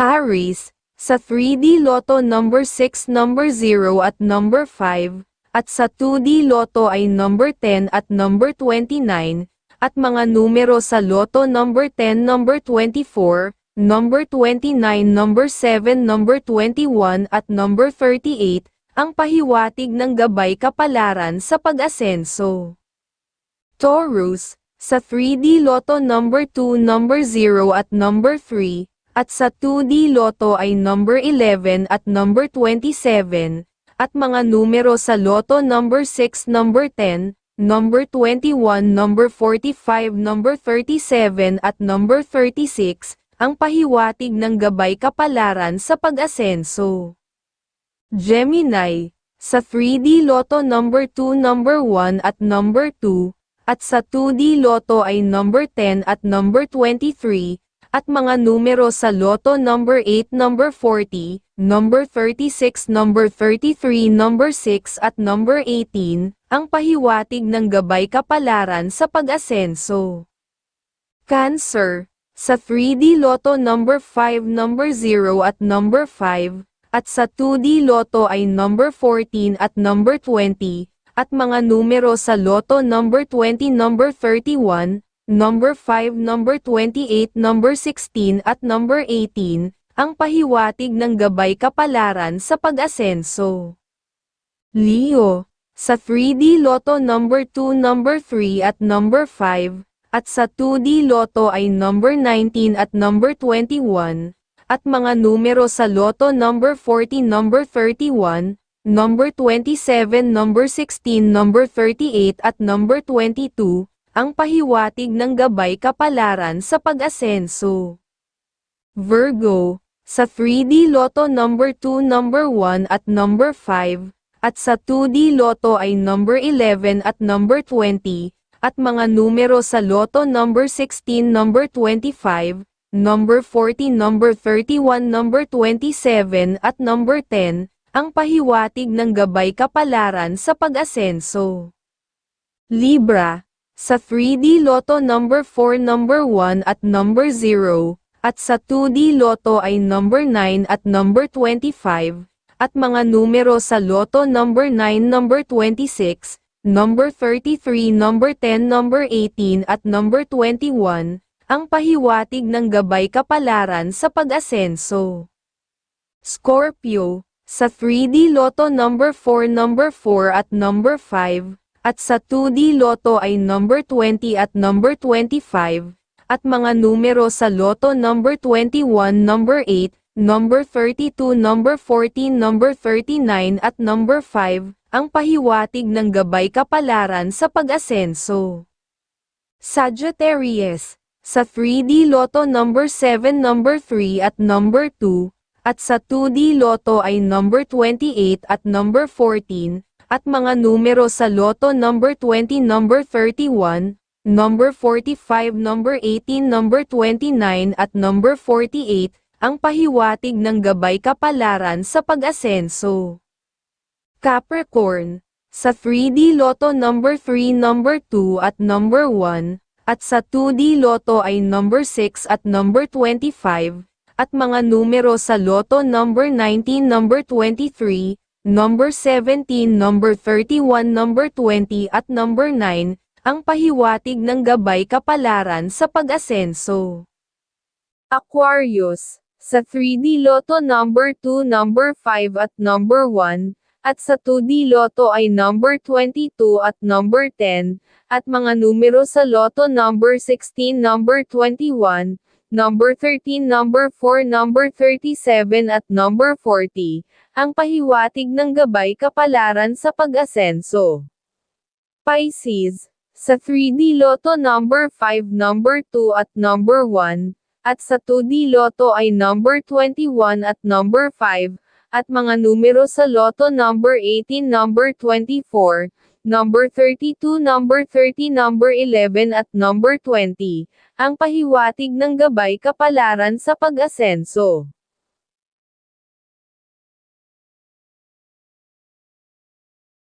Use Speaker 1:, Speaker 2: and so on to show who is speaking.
Speaker 1: Aries, sa 3D Lotto number 6 number 0 at number 5, at sa 2D Lotto ay number 10 at number 29, at mga numero sa Lotto number 10 number 24, number 29 number 7 number 21 at number 38, ang pahiwatig ng gabay kapalaran sa pag-asenso. Taurus, sa 3D Lotto number 2 number 0 at number 3, at sa 2D Lotto ay number 11 at number 27, at mga numero sa Lotto number 6 number 10, number 21 number 45 number 37 at number 36, ang pahiwatig ng gabay kapalaran sa pag-asenso. Gemini, sa 3D Lotto number 2 number 1 at number 2, at sa 2D Lotto ay number 10 at number 23, at mga numero sa Lotto number 8 number 40, number 36 number 33 number 6 at number 18, ang pahiwatig ng gabay kapalaran sa pag-asenso. Cancer, sa 3D Lotto number 5 number 0 at number 5, at sa 2D Lotto ay number 14 at number 20, at mga numero sa Lotto number 20 number 31, number 5 number 28 number 16 at number 18, ang pahiwatig ng gabay kapalaran sa pag-asenso. Leo, sa 3D Lotto number 2 number 3 at number 5, at sa 2D Lotto ay number 19 at number 21, at mga numero sa Lotto number 40 number 31, number 27 number 16 number 38 at number 22, ang pahiwatig ng gabay kapalaran sa pag-asenso. Virgo, sa 3D Lotto number 2 number 1 at number 5, at sa 2D Lotto ay number 11 at number 20, at mga numero sa Lotto number 16 number 25, number 40 number 31 number 27 at number 10, ang pahiwatig ng gabay kapalaran sa pag-asenso. Libra, sa 3D Lotto number 4 number 1 at number 0, at sa 2D Lotto ay number 9 at number 25, at mga numero sa Lotto number 9 number 26, number 33 number 10 number 18 at number 21, ang pahiwatig ng gabay kapalaran sa pag-asenso. Scorpio, sa 3D Lotto number 4 number 4 at number 5, at sa 2D Lotto ay number 20 at number 25, at mga numero sa Lotto number 21 number 8, number 32 number 14 number 39 at number 5, ang pahiwatig ng gabay kapalaran sa pag-asenso. Sagittarius, sa 3D Lotto number 7 number 3 at number 2, at sa 2D Lotto ay number 28 at number 14, at mga numero sa Lotto number 20 number 31, number 45 number 18 number 29 at number 48, ang pahiwatig ng gabay kapalaran sa pag-asenso. Capricorn, sa 3D Lotto number 3 number 2 at number 1, at sa 2D Lotto ay number 6 at number 25, at mga numero sa Lotto number 19 number 23, number 17, number 31, number 20 at number 9, ang pahiwatig ng gabay kapalaran sa pag-asenso. Aquarius, sa 3D Lotto number 2, number 5 at number 1, at sa 2D Lotto ay number 22 at number 10, at mga numero sa Lotto number 16, number 21, number 13, number 4, number 37 at number 40, ang pahiwatig ng gabay kapalaran sa pag-asenso. Pisces, sa 3D Lotto number 5 number 2 at number 1, at sa 2D Lotto ay number 21 at number 5, at mga numero sa Lotto number 18 number 24, number 32 number 30 number 11 at number 20, ang pahiwatig ng gabay kapalaran sa pag-asenso.